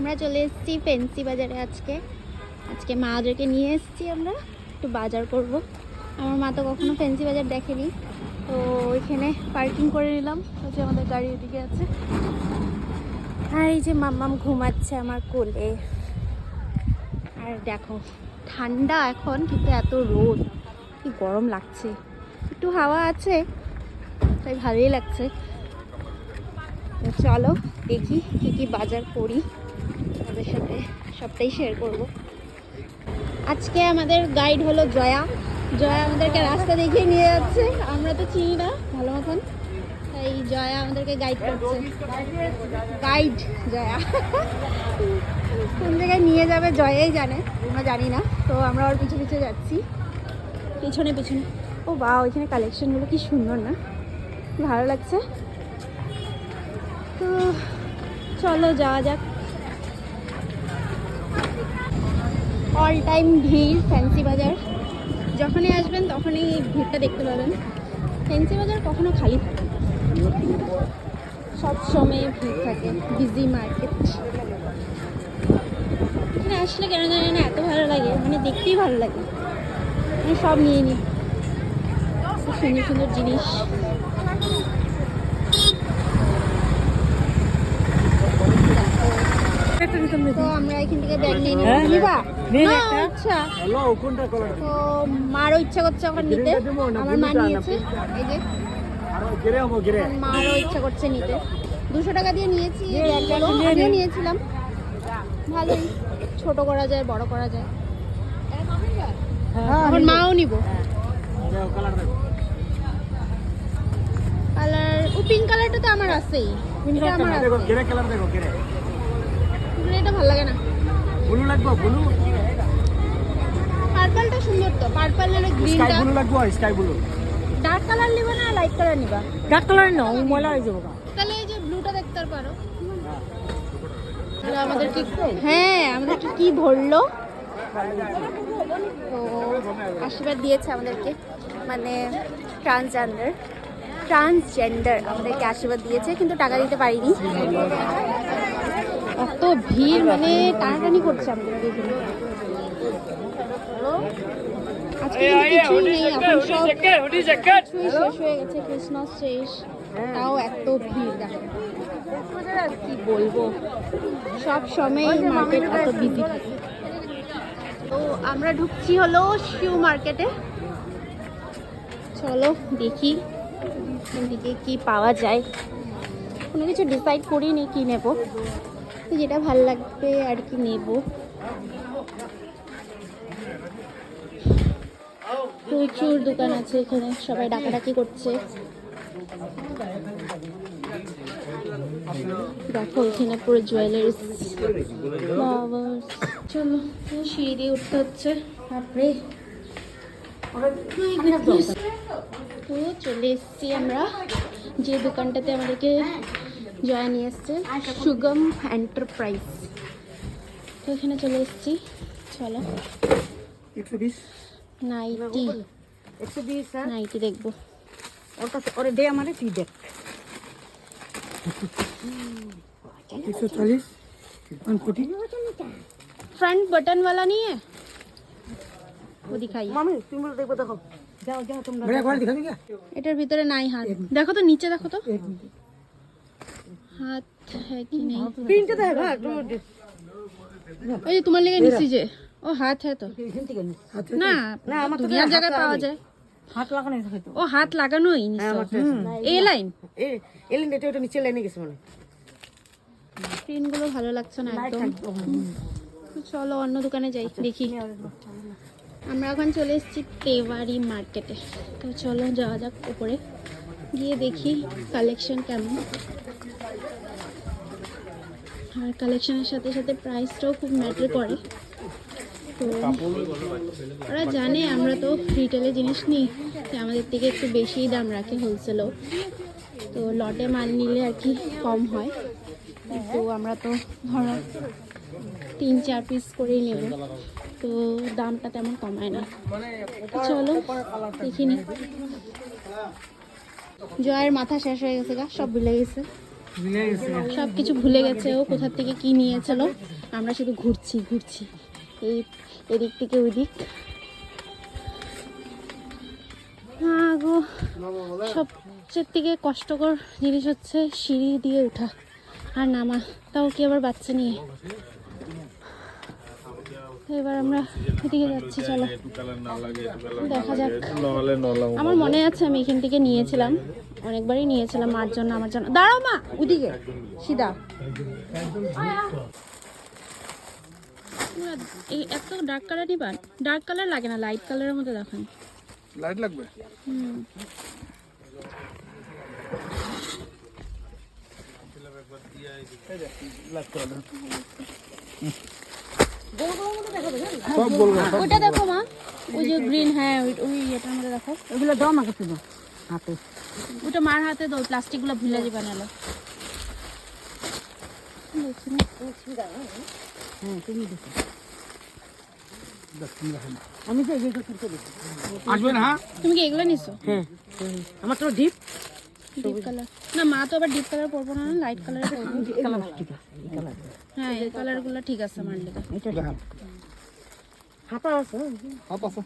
আমরা চলে এসেছি ফেন্সি বাজারে আজকে। আজকে মা ওদেরকে নিয়ে এসেছি আমরা, একটু বাজার করব। আমার মা তো কখনো ফেন্সি বাজার দেখেনি। তো ওইখানে পার্কিং করে নিলাম যে আমাদের গাড়ি ওদিকে আছে। আর এই যে মাম্মাম ঘুমাচ্ছে আমার কোলে। আর দেখো, ঠান্ডা এখন, কিন্তু এত রোদ। কি গরম লাগছে। একটু হাওয়া আছে, তাই ভালোই লাগছে। চলো দেখি কি কি বাজার করি। তাদের সাথে সবটাই শেয়ার করব। আজকে আমাদের গাইড হলো জয়া। জয়া আমাদেরকে রাস্তা দেখিয়ে নিয়ে যাচ্ছে। আমরা তো চিনি না, ভালো মতন। তাই জয়া আমাদেরকে গাইড করছে। গাইড জয়া। কোন জায়গায় নিয়ে যাবে জয়াই জানে, আমরা জানি না। তো আমরা ওর পিছু পিছু যাচ্ছি। পিছনে পিছনে। ও বা ওইখানে কালেকশনগুলো কি সুন্দর না? ভালো লাগছে। তো চলো যাওয়া যাক। অল টাইম ভিড় ফ্যান্সি বাজার। যখনই আসবেন তখনই ভিড়টা দেখতে পাবেন। ফ্যান্সি বাজার কখনো খালি থাকে সব সময় ভিড় থাকে বিজি মার্কেট এখানে আসলে কেন জানি না, এত ভালো লাগে মানে দেখতেই ভালো লাগে। আমি সব নিয়ে নিই। সুন্দর সুন্দর জিনিস। তো আমরা এখান থেকে ব্যাগ নিয়ে নিব। হ্যাঁ, নিবা। আচ্ছা তো মারও ইচ্ছা করছে ওখানে নিতে। আমার মা নিয়েছে এই যে। আর গিরে হব গিরে। মারও ইচ্ছা করছে নিতে। দুশো টাকা দিয়ে নিয়েছি আমিও নিয়েছিলাম। ভালোই। ছোট করা যায় বড় করা যায়। হ্যাঁ এখন মাও নিব। কালার দেখো। ও পিঙ্ক কালারটা তো আমার আছেই। এটা আমার দেখো আছে গিরে কালার দেখো গিরে এটা ভালো লাগে না। ব্লু লাগবে ব্লু? পার্পলটা সুন্দর তো পার্পল স্কাই গ্রিনটা ব্লু লাগবে স্কাই ব্লু ডার্ক কালার নিবা না লাইট কালার নিবা? ডার্ক কালার না ও ময়লা হয়ে যাবে তাহলে এই যে ব্লুটা দেখতে পারো। তাহলে আমাদের কি হ্যাঁ আমাদের কি কি ধরলো আশীর্বাদ দিয়েছে আমাদেরকে। মানে ট্রান্সজেন্ডার ট্রান্সজেন্ডার আমাদেরকে আশীর্বাদ দিয়েছে কিন্তু টাকা দিতে পারিনি। এত ভিড় মানে টানাটানি করছে আমাদেরকে এখানে আজকে কিন্তু কিছুই নেই এখন সব কিছুই শেষ হয়ে গেছে ক্রিসমাস শেষ। তাও এত ভিড় দেখো। কি বলব? সব সময় মার্কেট এত বিজি থাকে তো আমরা ঢুকছি হলো শিউ মার্কেটে চলো দেখি এদিকে কি পাওয়া যায়। কোনো কিছু ডিসাইড করিনি কি নেব? যেটা ভালো লাগবে আর কি নেব। প্রচুর দোকান আছে এখানে, সবাই ডাকাডাকি করছে। দেখো, এখানে পুরো জুয়েলারিস চলো তো সিঁড়ি দিয়ে উঠতে হচ্ছে। goodness. তো চলে এসেছি আমরা, যে দোকানটাতে আমাদেরকে জয়া নিয়ে এসছে সুগম এন্টারপ্রাইজ তো এখানে চলে এসেছি চলো একশো বিশ নাইটি একশো বিশ নাইটি দেখবো ওটা ওরে দে আমারে তুই দেখ একশো চল্লিশ ওয়ান ফোর্টি फ्रंट बटन वाला नहीं है वो दिखाइए মামি তুমি বলে দেখবো দেখো যাও যাও তোমরা বড় ঘর দিখাবি क्या এটার ভিতরে নাই হাত দেখো তো নিচে দেখো তো হাত হ্যাঁ কি নেই? তিনটে দেখ হ্যাঁ ওই যে তোমার লেগে নিচ্ছি যে। ও হাত হ্যাঁ তো। না না, আমার তো জায়গায় পাওয়া যায়। হাত লাগানো থাকে ও হাত লাগানোই হ্যাঁ, আমার তো এ লাইন? এ এলেন এটা ওটা নিচে লাইনে গেছে মানে স্ক্রিনগুলো ভালো লাগছে না একদম। চলো অন্য দোকানে যাই দেখি। আমরা এখন চলে এসেছি তেওয়ারি মার্কেটে। তো চলো যাওয়া যাক উপরে। গিয়ে দেখি কালেকশন কেমন। আর কালেকশনের সাথে সাথে প্রাইসটাও খুব ম্যাটার করে। তো ওরা জানে আমরা তো রিটেলে জিনিস নিই আমাদের থেকে একটু বেশিই দাম রাখে হোলসেলও তো লটে মাল নিলে আর কি কম হয়। তো আমরা তো ধরো তিন চার পিস করেই নেব। তো দামটা তেমন কমায় না। চলো দেখিনি জয়ের মাথা শেষ হয়ে গেছে গা, সব ভুলে গেছে। সব কিছু ভুলে গেছে ও কোথার থেকে কি নিয়েছিল আমরা শুধু ঘুরছি ঘুরছি। এই এদিক থেকে ওই দিক গো সবচেয়ে থেকে কষ্টকর জিনিস হচ্ছে সিঁড়ি দিয়ে ওঠা আর নামা। তাও কি আবার বাচ্চা নিয়ে? এবার আমরা এদিকে যাচ্ছি চলো। দেখা যাক। আমার মনে আছে আমি এখান থেকে নিয়েছিলাম অনেকবারই নিয়েছিলাম মার জন্য আমার জন্য। দাঁড়াও মা ওদিকে সিধা। এই এত ডার্ক কালার নিবান ডার্ক কালার লাগে না লাইট কালারের মধ্যে দেখান। লাইট লাগবে? হুম। সব বলব ওইটা দেখো মা। ওই যে গ্রিন হ্যাঁ ওই ওই এটার মধ্যে দেখো। এগুলো দাও আমাকে শুধু হাতে। ওটা মার হাতে দাও প্লাস্টিকগুলো ভুলে যাবে নাহলে হ্যাঁ তুমি দেখো। আমি তো এগুলো আসবেন হ্যাঁ? তুমি কি এগুলো নিছো? হ্যাঁ আমার তো ডিপ। ডিপ কালার না মা তো আবার ডিপ কালার পরবো না লাইট কালার পরবো। হ্যাঁ এই কালারগুলো ঠিক আছে আমার লেগে। হাতা আছে? হাত আছে।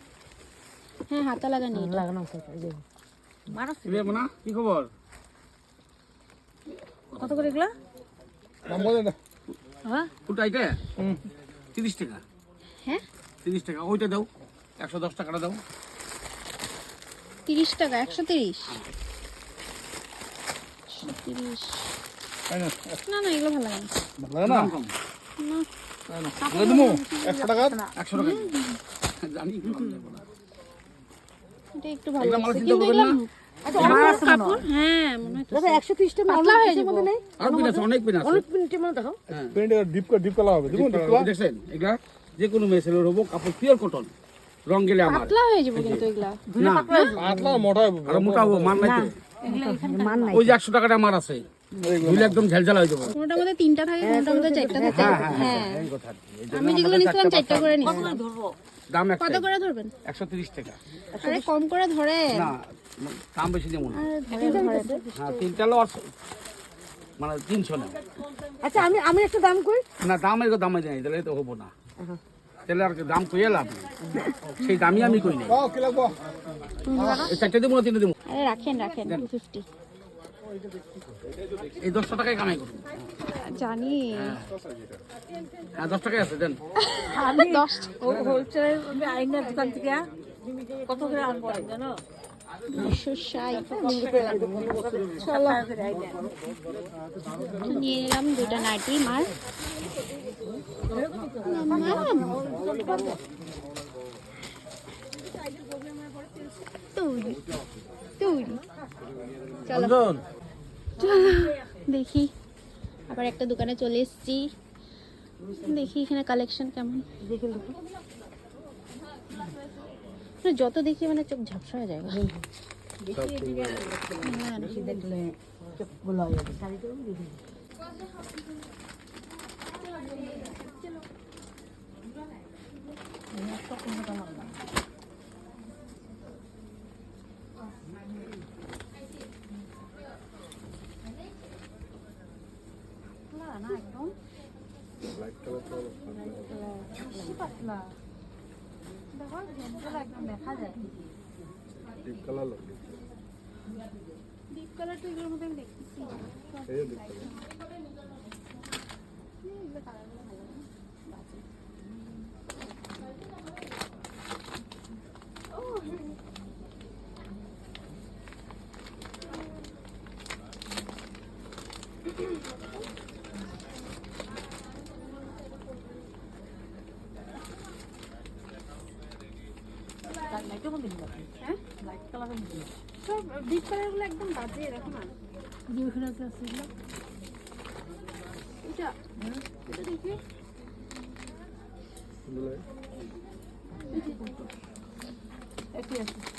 হ্যাঁ হাতা লাগানি লাগানো আছে মারাস না কি খবর? কত করে এগুলা? দাম বলে না হ্যাঁ এটা তিরিশ টাকা। হ্যাঁ? তিরিশ টাকা ওইটা দাও। একশো দশ টাকাটা দাও। তিরিশ টাকা একশো তিরিশ। না? না এগুলো ভালো লাগে ভালো না? না। একশো টাকা? একশো টাকা। জানি। এটা একটু ভালো কিন্তু এগুলো আচ্ছা হ্যাঁ। মনে হয় হয়ে হ্যাঁ যে কোনো মেয়েছেলের হব কাপড় পিওর কটন রং গেলে আমার। পাতলা হয়ে যাব কিন্তু এগুলা। না। পাতলা মোটা হবে। আর মোটা। মান নাই ওই যে একশো টাকাটা আমার আছে। একদম ঝালঝাল হয়ে যাব। কোনোটার মধ্যে তিনটা থাকে কোনোটার মধ্যে চারটা থাকে। হ্যাঁ জন্য আমি যেগুলো নিছিলাম চারটা করে নিছি দাম কত একটা করে ধরবেন? একশো তিরিশ টাকা। আরে কম করে ধরে। না দাম বেশি হ্যাঁ। তিনটা লস মানে তিনশো না আচ্ছা আমি আমি একটা দাম করি না দাম দামে দেয় তাহলে তো হব না। তাহলে আর দাম কইয়ে লাভ নেই। সেই দামই আমি কই নাই। ও কি। লাগবো এই চারটে দেবো না তিনটে দেবো আরে রাখেন রাখেন টু ফিফটি এই দশটা টাকায় কামাই করুন। জানি। হ্যাঁ দশ টাকায় আছে দেন। আমি দশ হোলসেল আইনার দোকান থেকে কত করে আনব জানো? দুশো ষাট চলো। নিয়ে নিলাম দুটা নাইটি মার চলো দেখি। আবার একটা দোকানে চলে এসেছি। দেখি এখানে কালেকশন কেমন। মানে যত দেখি মানে চোখ ঝাপসা হয়ে যায়। হ্যাঁ, দেখলে শাড়ি তো দেখি ডিপ কালার লাগবে। ডিপ কালার তো এগুলোর মধ্যে আমি দেখতেছি। হলুদ কালারগুলো একদম বাজে দেখো না দুই খোলাতে আছে এটা দেখি। একই আছে।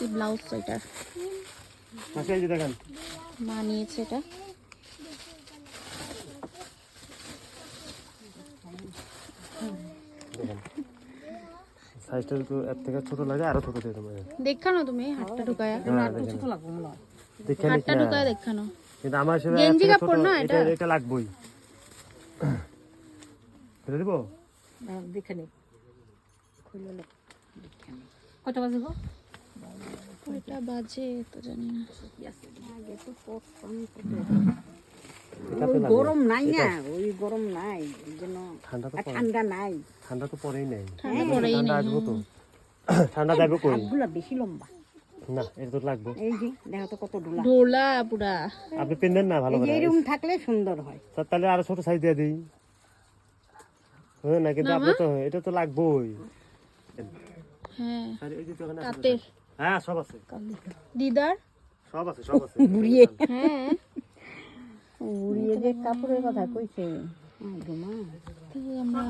দিচ্ছি ব্লাউজ সোয়েটার দেখেন। মা নিয়েছে এটা। সাইজটা তো এর থেকে ছোট লাগে আরও ছোট দিয়ে দেবো। দেখানো তুমি হাতটা ঢুকায়া। হ্যাঁ ছোট লাগবে মনে হয় হাতটা ঢুকায়া দেখানো। কিন্তু আমার হিসেবে গেঞ্জি কাপড় না এটা এটা? লাগবেই। ফেলে দিব? দাঁড়াও, দেখে নি কত বাজে গো? ওইটা বাজে তো জানি না। গরম নাই না ওই গরম নাই জন্য ঠান্ডা তো ঠান্ডা নাই। ঠান্ডা তো পরেই নেই। ঠান্ডা পড়েই ঠান্ডা আসব তো। ঠান্ডা যাবে কই হাতগুলা বেশি লম্বা। না এটা তো লাগবে। এই যে দেখো তো কত ডোলা। ডোলা পুরা। আপনি পেন না ভালো এই করে এরকম থাকলে সুন্দর হয়। তা- তাহলে আরও ছোট সাইজ দিয়ে দিই। হ্যাঁ না কিন্তু আপনি তো এটা তো লাগবেই। হ্যাঁ আরে এই যে তো এখানে আছে। তাঁতের। হ্যাঁ সব আছে। দিদার? সব আছে সব আছে। বুড়িয়ে হ্যাঁ। বুড়িয়ে যে কাপড়ের কথা কইছে। তো আমরা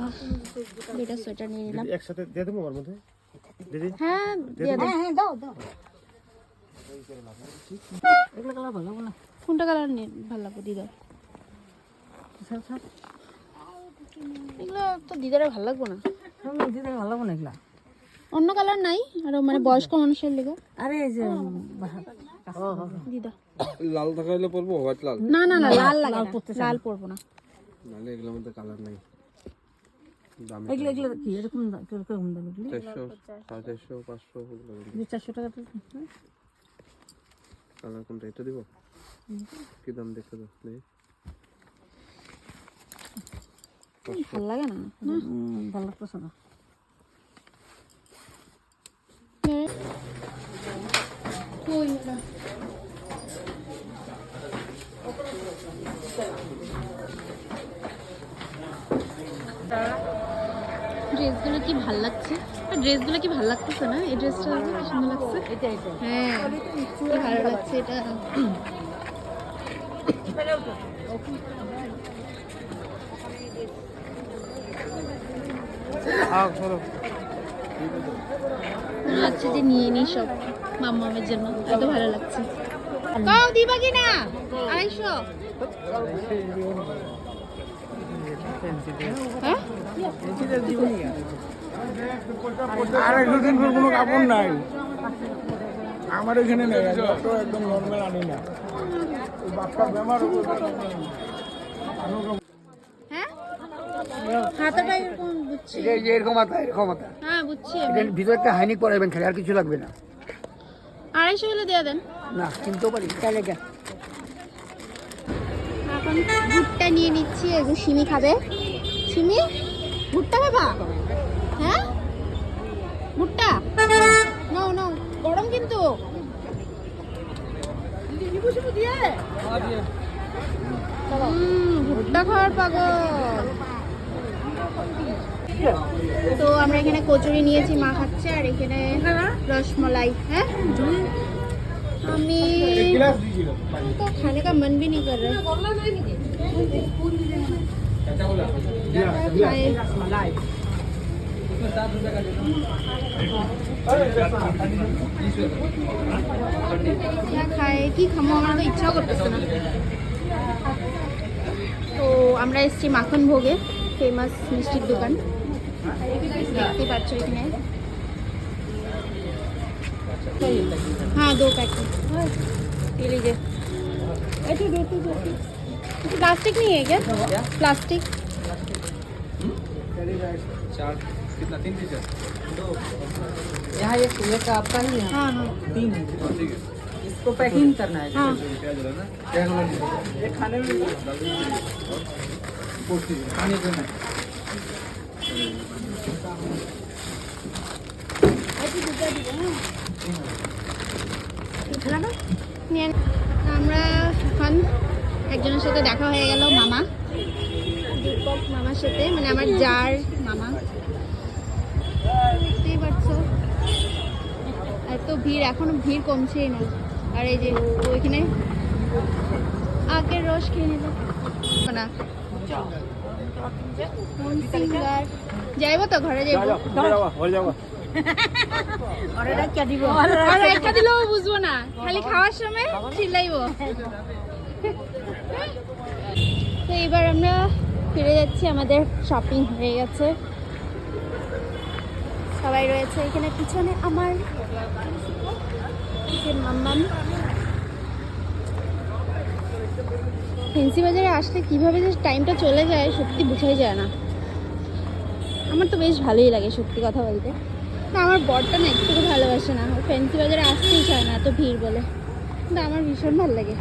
দুইটা সোয়েটার নিয়ে নিলাম। একসাথে দিয়ে দেবো আমার মধ্যে? হ্যাঁ হ্যাঁ হ্যাঁ দাও দাও। এগুলো কালার ভালো লাগবে না কোনটা কালার নিয়ে ভালো লাগবে দিদার? সব সব এগুলো তো দিদারে ভালো লাগবে না। সব ভালো লাগবে না এগুলা। অন্য কালার নাই আর মানে বয়স্ক মানুষের লেগে। আরে এই যে দিদা। লাল থাকা হলে পরবো হোয়াইট লাল? না না না লাল লাগে না। লাল পরবো না। নাহলে এগুলোর মধ্যে কালার নেই। এগুলো এগুলো কি এরকম কীরকম দাম এগুলি? চারশো সাড়ে চারশো পাঁচশো দু চারশো টাকা তো। হুম। কালার কোনটা এটা দিব? কি দাম দেখে দাও। ভালো লাগে না। ভালো লাগতেছে না ড্রেসগুলো কি ভালো লাগছে? ড্রেসগুলো কি ভালো লাগতেছে না? এই ড্রেসটা কি সুন্দর লাগছে? হ্যাঁ। কি ভালো লাগছে এটা? হচ্ছে যে নিয়ে নিই সব মাম্মামের জন্য। এত ভালো লাগছে। কাও দিবা কি না আড়াইশো কোনো কাপড় নাই। আমার এখানে নেই একদম নর্মাল আনি না। ওই বাচ্চা বেমার হ্যাঁ হাতাটা বুঝছি। এই যে এরকম এরকম হ্যাঁ বুঝছি। ভিতরে একটা হাইনিক পরাইবেন খালি আর কিছু লাগবে না। আড়াইশো হলে দিয়ে দেন। না কিনতেও পারি। তাহলে যা এখন ভুট্টা নিয়ে নিচ্ছি এগুলো সিমি খাবে। সিমি ভুট্টা খাবা? হ্যাঁ? ভুট্টা? নাও নাও। গরম কিন্তু। ভুট্টা খাওয়ার পাগল। তো আমরা এখানে কচুরি নিয়েছি মা খাচ্ছে আর এখানে রসমলাই হ্যাঁ আমি तो खाने का मन भी नहीं कर रहा खाए क्या খায় কি খামো আমার তো ইচ্ছা করতেছে না তো আমরা এসেছি মাখন ভোগে ফেমাস মিষ্টির দোকান দেখতে পাচ্ছ এখানে हाँ दो पैकेट ये लीजिए प्लास्टिक नहीं है क्या प्लास्टिक यहाँ ये ये का आपका ही है हाँ हाँ तीन है इसको पैकिंग करना है हाँ নিয়ে নে। আমরা এখন একজনের সাথে দেখা হয়ে গেল মামা। দীপক মামার সাথে মানে আমার যার মামা। বুঝতেই পারছ? এত ভিড় এখনও ভিড় কমছেই না। আর এই যে ওইখানে আখের রস খেয়ে নিল। না। যাইবো তো ঘরে যাইবো? আর একটা দিলেও বুঝব না। খালি খাওয়ার সময় চিল্লাইবো। তো এবার আমরা ফিরে যাচ্ছি, আমাদের শপিং হয়ে গেছে। সবাই রয়েছে এখানে পিছনে আমার মাম্মাম। ফেন্সি বাজারে আসলে কীভাবে যে টাইমটা চলে যায়, সত্যি বোঝাই যায় না। আমার তো বেশ ভালোই লাগে সত্যি কথা বলতে। না, আমার বরটা না একটু ভালোবাসে না। ও ফেন্সি বাজারে আসতেই চায় না এত ভিড় বলে। কিন্তু আমার ভীষণ ভালো লাগে।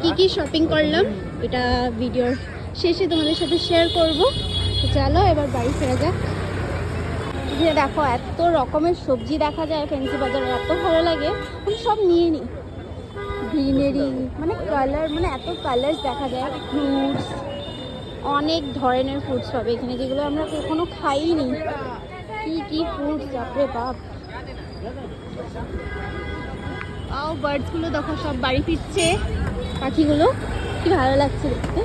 কী কী শপিং করলাম? এটা ভিডিওর শেষে তোমাদের সাথে শেয়ার করব। চলো, এবার বাড়ি ফেরা যাক। দেখো, এত রকমের সবজি দেখা যায় ফেন্সি বাজারে, এত ভালো লাগে। আমি সব নিয়ে নিই। গ্রিনারি মানে কালার মানে এত কালার্স দেখা যায়। ফ্রুটস অনেক ধরনের ফ্রুটস পাবে এখানে যেগুলো আমরা কখনো খাইনি। কি কি ফ্রুটস বাপরে বাপ। ও বার্ডসগুলো দেখো সব বাড়ি ফিরছে। পাখিগুলো কি ভালো লাগছে দেখতে।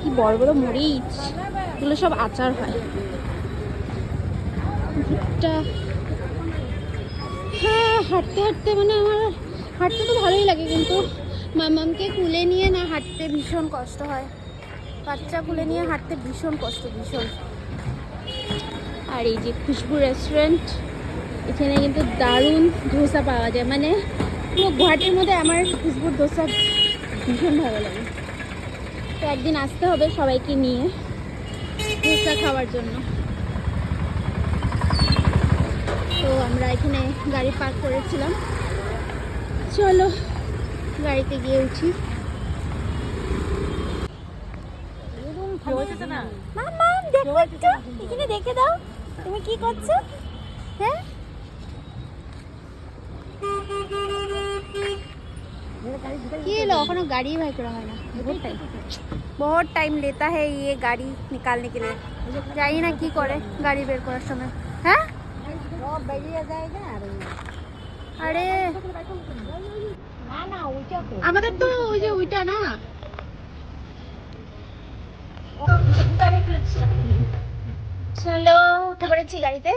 কি বড় বড় মরিচ এগুলো সব আচার হয়। ভুট্টা হ্যাঁ হাঁটতে হাঁটতে মানে আমার হাঁটতে তো ভালোই লাগে, কিন্তু মামামকে কুলে নিয়ে না হাঁটতে ভীষণ কষ্ট হয়। বাচ্চা কুলে নিয়ে হাঁটতে ভীষণ কষ্ট, ভীষণ। আর এই যে খুশবু রেস্টুরেন্ট এখানে কিন্তু দারুণ ধোসা পাওয়া যায়। মানে পুরো গুয়াহাটির মধ্যে আমার খুশবুর ধোসা ভীষণ ভালো লাগে। তো একদিন আসতে হবে সবাইকে নিয়ে ধোসা খাওয়ার জন্য। তো আমরা এখানে গাড়ি পার্ক করেছিলাম চলো গাড়িতে গিয়ে উঠি মামা দেখো একটু এখানে দেখে দাও তুমি কি করছো হ্যাঁ কি এলো এখনো গাড়ি বাই করা হয় না বহুত টাইম বহুত টাইম লেতা है ये गाड़ी निकालने के लिए জানি না কি করে গাড়ি বের করার সময় হ্যাঁ সব বেরিয়ে যায় না আরে না না ওইটা আমাদের তো ওই যে ওইটা না। চলো উঠে পড়েছি গাড়িতে।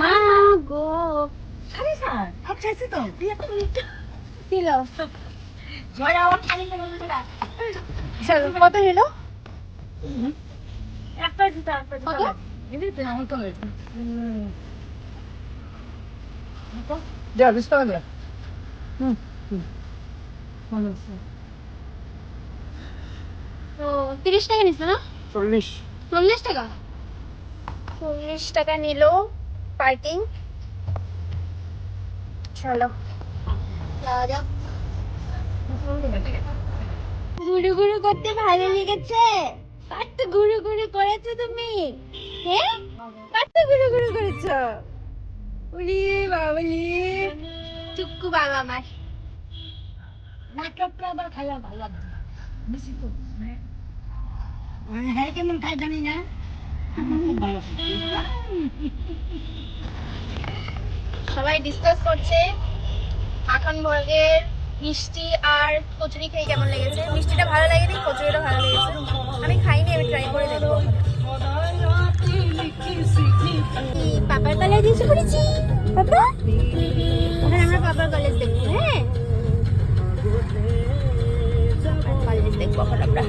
মা গো। আরে স্যার হাত চাইছে তো। দিল। কত নিল? একটা তো তিরিশ টাকা নিচ্ছে না চল্লিশ চল্লিশ টাকা চল্লিশ টাকা নিল পার্কিং চলো যাওয়া যাক ঘুরু ঘুরু করতে ভালো লেগেছে কত ঘুরু ঘুরু করেছ তুমি? হ্যাঁ করেছ? উলি বাবলি চুক্কু বাবা খাইলা ভালো বেশি তো হ্যাঁ কেমন খাই জানি না। সবাই ডিসকাস করছে মাখন বর্গের মিষ্টি আর কচুরি খেয়ে কেমন লেগেছে। মিষ্টিটা ভালো লাগেনি, কচুরিটা এসে পড়েছি পাপা ওখানে আমরা পাপার কলেজ দেখব হ্যাঁ? কলেজ দেখব এখন আমরা।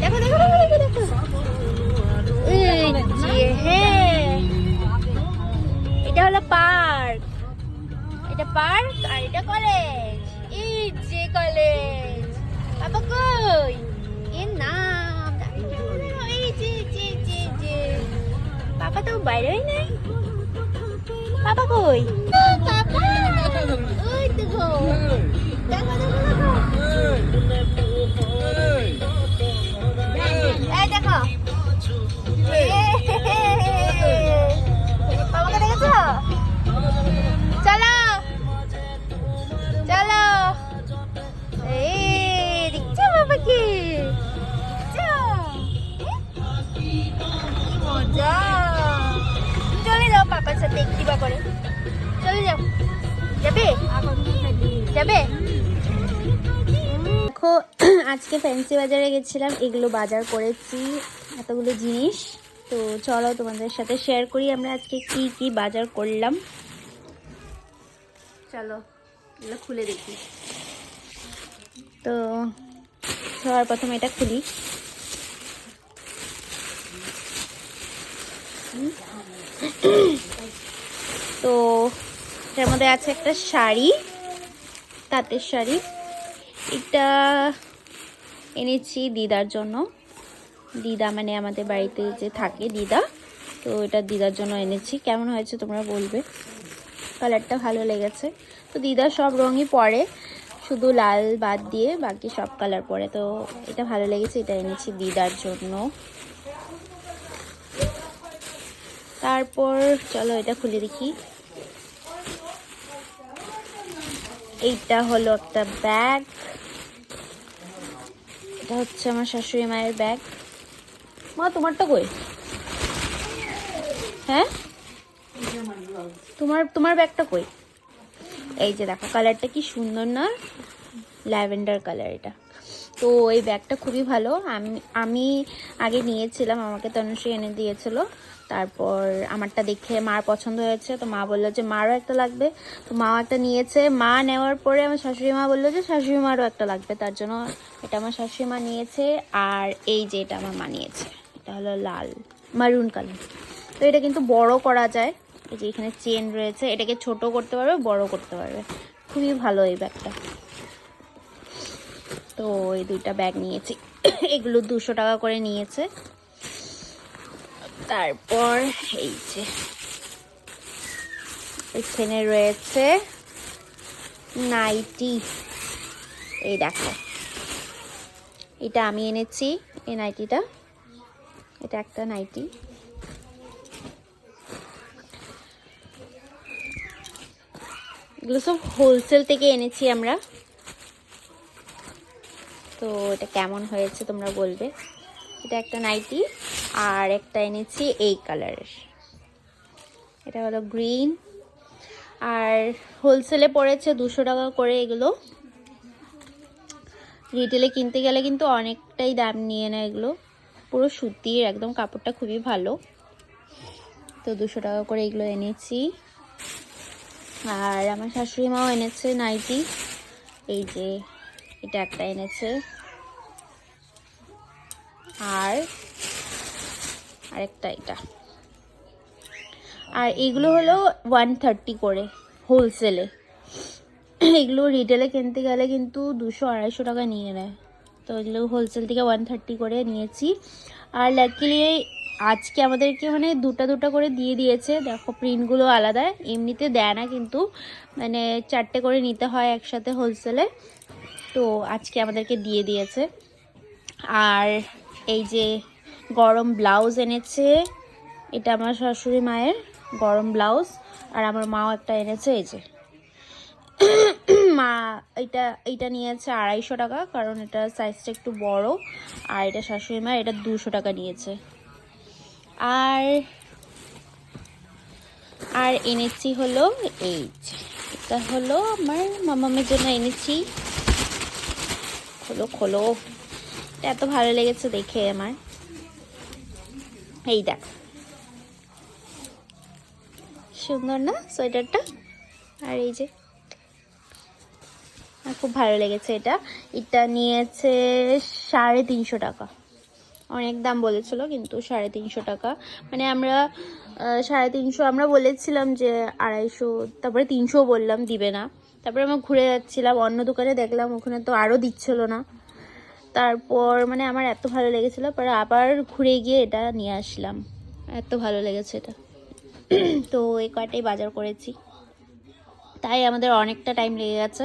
দেখো দেখো দেখো দেখো দেখো। হ্যাঁ। এটা হলো পার্ক। এটা পার্ক আর এটা কলেজ এই যে কলেজ বাবা তো বাইরেই নাই বাবা কই বাবা ওই তো গো দেখো দেখো দেখো এই দেখো দেখো, আজকে ফ্যান্সি বাজারে গেছিলাম, এগুলো বাজার করেছি, এতগুলো জিনিস। তো চলো তোমাদের সাথে শেয়ার করি, আমরা আজকে কি কি বাজার করলাম। চলো, এগুলো খুলে দেখি। তো, সবার প্রথমে এটা খুলি। তো এটার মধ্যে আছে একটা শাড়ি, তাঁতের শাড়ি। এটা এনেছি দিদার জন্য। দিদা মানে আমাদের বাড়িতে যে থাকে দিদা, তো এটা দিদার জন্য এনেছি। কেমন হয়েছে তোমরা বলবে? কালারটা ভালো লেগেছে। তো দিদা সব রঙই পরে, শুধু লাল বাদ দিয়ে বাকি সব কালার পরে। তো এটা ভালো লেগেছে, এটা এনেছি দিদার জন্য। তারপর চলো এটা খুলে দেখি। এইটা হলো একটা ব্যাগ। এটা হচ্ছে আমার শাশুড়ি মায়ের ব্যাগ। মা, তোমারটা কই? হ্যাঁ? তোমার তোমার ব্যাগটা কই? এই যে দেখো, কালারটা কি সুন্দর না? ল্যাভেন্ডার কালার এটা। তো এই ব্যাগটা খুবই ভালো। আমি আমি আগে নিয়েছিলাম, আমাকে তনুশ্রী এনে দিয়েছিল। তারপর আমারটা দেখে মার পছন্দ হয়েছে, তো মা বলল যে মারও একটা লাগবে। তো মাও একটা নিয়েছে। মা নেওয়ার পরে আমার শাশুড়ি মা বলল যে শাশুড়ি মারও একটা লাগবে, তার জন্য এটা আমার শাশুড়ি মা নিয়েছে। আর এই যে এটা আমার মা নিয়েছে, এটা হলো লাল মারুন কালার তো এটা কিন্তু বড় করা যায়। এই যে এখানে চেন রয়েছে, এটাকে ছোট করতে পারবে, বড় করতে পারবে। খুবই ভালো এই ব্যাগটা। তো এই দুইটা ব্যাগ নিয়েছি। এগুলো দুশো টাকা করে নিয়েছে। তারপর এই যে এখানে রয়েছে নাইটি। এই দেখো। এটা আমি এনেছি, এই নাইটিটা। এটা একটা নাইটি। এগুলো সব হোলসেল থেকে এনেছি আমরা। তো এটা কেমন হয়েছে তোমরা বলবে। এটা একটা নাইটি। আর একটা এনেছি এই কালারের। এটা হলো গ্রিন। আর হোলসেলে পড়েছে দুশো টাকা করে এগুলো। রিটেলে কিনতে গেলে কিন্তু অনেকটাই দাম নিয়ে নেয় এগুলো। পুরো সুতির, একদম কাপড়টা খুবই ভালো। তো দুশো টাকা করে এগুলো এনেছি। আর আমার শাশুড়ি মাও এনেছে নাইটি। এই যে এটা একটা এনেছে। আর আরেকটা এটা। আর এগুলো হলো ওয়ান থার্টি করে হোলসেলে এগুলো রিটেলে কিনতে গেলে কিন্তু দুশো আড়াইশো টাকা নিয়ে নেয়। তো এগুলো হোলসেল থেকে ওয়ান থার্টি করে নিয়েছি। আর লাকিলি আজকে আমাদেরকে মানে দুটা দুটা করে দিয়ে দিয়েছে। দেখো প্রিন্টগুলো আলাদা, এমনিতে দেয় না কিন্তু। মানে চারটে করে নিতে হয় একসাথে হোলসেলে তো আজকে আমাদেরকে দিয়ে দিয়েছে। আর এই যে গরম ব্লাউজ এনেছে। এটা আমার শাশুড়ি মায়ের গরম ব্লাউজ, আর আমার মাও একটা এনেছে, এই যে। মা এটা এটা নিয়েছে আড়াইশো টাকা, কারণ এটা সাইজটা একটু বড়, আর এটা শাশুড়ি মা এটা দুশো টাকা নিয়েছে। আর আর এনেছি হলো, এই এটা হলো আমার মামামের জন্য এনেছি। খোলো খোলো। এত ভালো লেগেছে দেখে আমার। এই দেখ। সুন্দর না সোয়েটারটা? আর এই যে। আমার খুব ভালো লেগেছে এটা। এটা নিয়েছে সাড়ে তিনশো টাকা। অনেক দাম বলেছিল, কিন্তু সাড়ে তিনশো টাকা। মানে আমরা সাড়ে তিনশো, আমরা বলেছিলাম যে আড়াইশো, তারপরে তিনশো বললাম, দিবে না। তারপরে আমরা ঘুরে যাচ্ছিলাম, অন্য দোকানে দেখলাম, ওখানে তো আরও দিচ্ছিল না। তারপর মানে আমার এত ভালো লেগেছিলো, পরে আবার ঘুরে গিয়ে এটা নিয়ে আসলাম। এত ভালো লেগেছে এটা। তো এই কয়টাই বাজার করেছি। তাই আমাদের অনেকটা টাইম লেগে গেছে।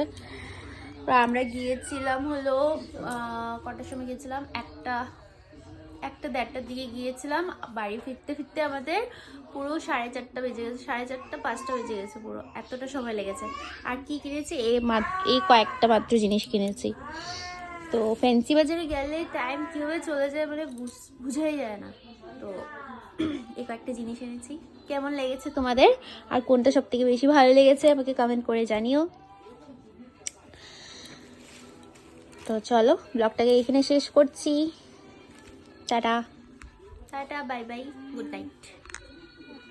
আমরা গিয়েছিলাম হলো কটার সময় গিয়েছিলাম? একটা একটা দেড়টার দিকে গিয়েছিলাম। বাড়ি ফিরতে ফিরতে আমাদের পুরো সাড়ে চারটা বেজে গেছে, সাড়ে চারটা, পাঁচটা বেজে গেছে পুরো। এতটা সময় লেগেছে। আর কি কিনেছি? এই এই কয়েকটা মাত্র জিনিস কিনেছি। তো ফ্যান্সি বাজারে গেলে টাইম কীভাবে চলে যায় মানে বুঝ- বুঝাই যায় না। তো এই কয়েকটা জিনিস এনেছি। কেমন লেগেছে তোমাদের? আর কোনটা সব থেকে বেশি ভালো লেগেছে আমাকে কমেন্ট করে জানিও। তো চলো, ব্লগটাকে এখানে শেষ করছি। Tata. Tata, bye bye, good night.